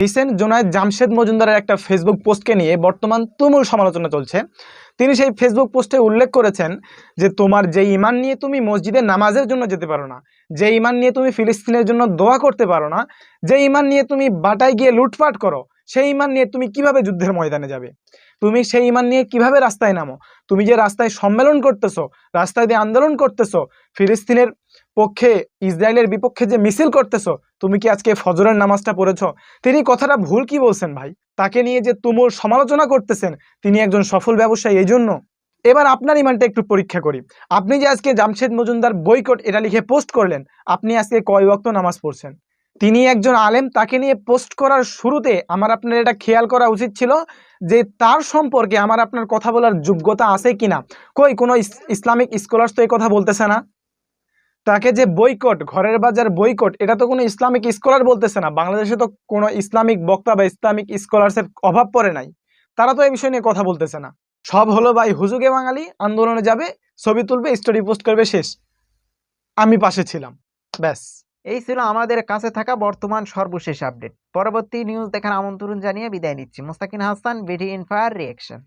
Recent Junaid Jamshed মজুমদারের একটা Facebook পোস্টকে নিয়ে বর্তমান তুমুল সমালোচনা চলছে। তিনি সেই ফেসবুক পোস্টে উল্লেখ করেছেন যে, তোমার যে ইমান নিয়ে তুমি মসজিদে নামাজের জন্য যেতে পারো না, যে ইমান নিয়ে তুমি ফিলিস্তিনের জন্য দোয়া করতে পারো না, যে ইমান নিয়ে তুমি বাটায় গিয়ে লুটপাট করো সেই ইমান নিয়ে তুমি কীভাবে যুদ্ধের ময়দানে যাবে? তুমি সেই ইমান নিয়ে কীভাবে রাস্তায় নামো? তুমি যে রাস্তায় সম্মেলন করতেছো, রাস্তায় দিয়ে আন্দোলন করতেছো, ফিলিস্তিনের পক্ষে, ইসরায়েলের বিপক্ষে যে মিছিল করতেছো, তুমি কি আজকে ফজরের নামাজটা পড়েছো? তিনি কথাটা ভুল কি বলছেন ভাই? তাকে নিয়ে যে তুমুল সমালোচনা করতেছেন, তিনি একজন সফল ব্যবসায়ী এই জন্য এবার আপনার ইমানটা একটু পরীক্ষা করি। আপনি যে আজকে জামশেদ মজুমদার বইকট এটা লিখে পোস্ট করলেন, আপনি আজকে কয় ওয়াক্ত নামাজ পড়ছেন? তিনি একজন আলেম, তাকে নিয়ে পোস্ট করার শুরুতে আমার আপনার এটা খেয়াল করা উচিত ছিল যে তার সম্পর্কে আমার আপনার কথা বলার যোগ্যতা আছে কিনা। কই, কোনো ইস- ইসলামিক স্কলার্স তো এই কথা বলতেছে না? তাকে যে বইকট ঘরের বাজার বইকট এটা তো কোনো ইসলামিক স্কলার বলতেছে না। বাংলাদেশে তো কোনো ইসলামিক বক্তা বা ইসলামিক স্কলার্সের অভাব পড়ে নাই। তারা তো এই বিষয় নিয়ে কথা বলতেছে না। সব হলো ভাই, হুজুগে বাঙালি, আন্দোলনে যাবে, ছবি তুলবে স্টোরি পোস্ট করবে, শেষ। আমি পাশে ছিলাম। ব্যাস। এই ছিল আমাদের কাছে থাকা বর্তমান সর্বশেষ আপডেট পরবর্তী নিউজ দেখার আমন্ত্রণ জানিয়ে বিদায় নিচ্ছি। মুস্তাকিন হাসান বিডি ইনফায়ার রিয়েকশন